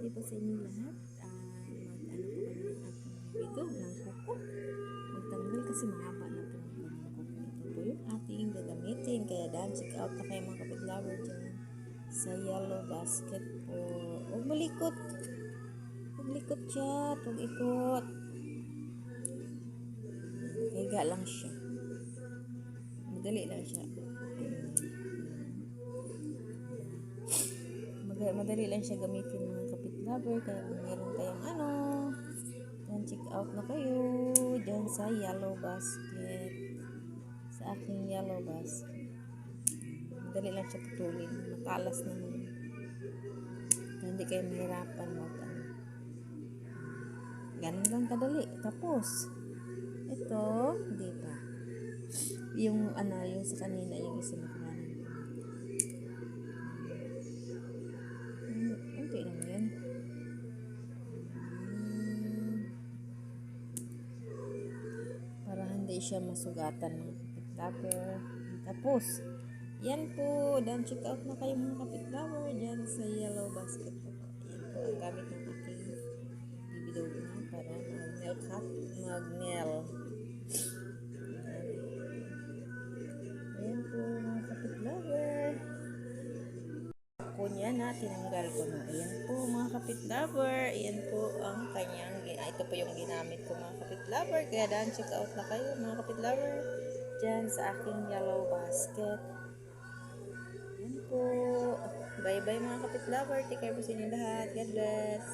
day po sa inyo lahat. Ah, mag-ano po kami ng ating video ng kuko. Magtanggal kasi mahaba na po ang kanyang kuko. Ito po yung ating gagamitin. Kaya dahil check out na kayo mga kapit lover dyan sa yellow basket po. Huwag malikot. Huwag likot siya. Huwag ikot. Higa lang siya. Madali lang siya. Mag- madali lang siya gamitin mga kapit lover kaya kung meron kayong ano yan check out na kayo dyan sa yellow basket sa aking yellow basket. Madali lang siya putulin matalas naman. Kaya hindi kayo mahirapan mag ano. Ganun lang kadali. Tapos ito hindi yung ano yung sa kanina yung isa siya masugatan ng kapit-lover. Tapos, yan po. Dan check out na kayo mga kapit-lover dyan sa yellow basket po. Yan po ang gamit ng aking bibidog na para mag-nail cut, mag-nail. Po niya na tinanggal ko na. Ayan po mga kapit lover. Ayan po ang kanyang, ah, ito po yung ginamit ko mga kapit lover. Kaya daan check out na kayo mga kapit lover. Diyan sa aking yellow basket. Ayan po. Bye bye mga kapit lover. Take care po sa inyo lahat. God bless.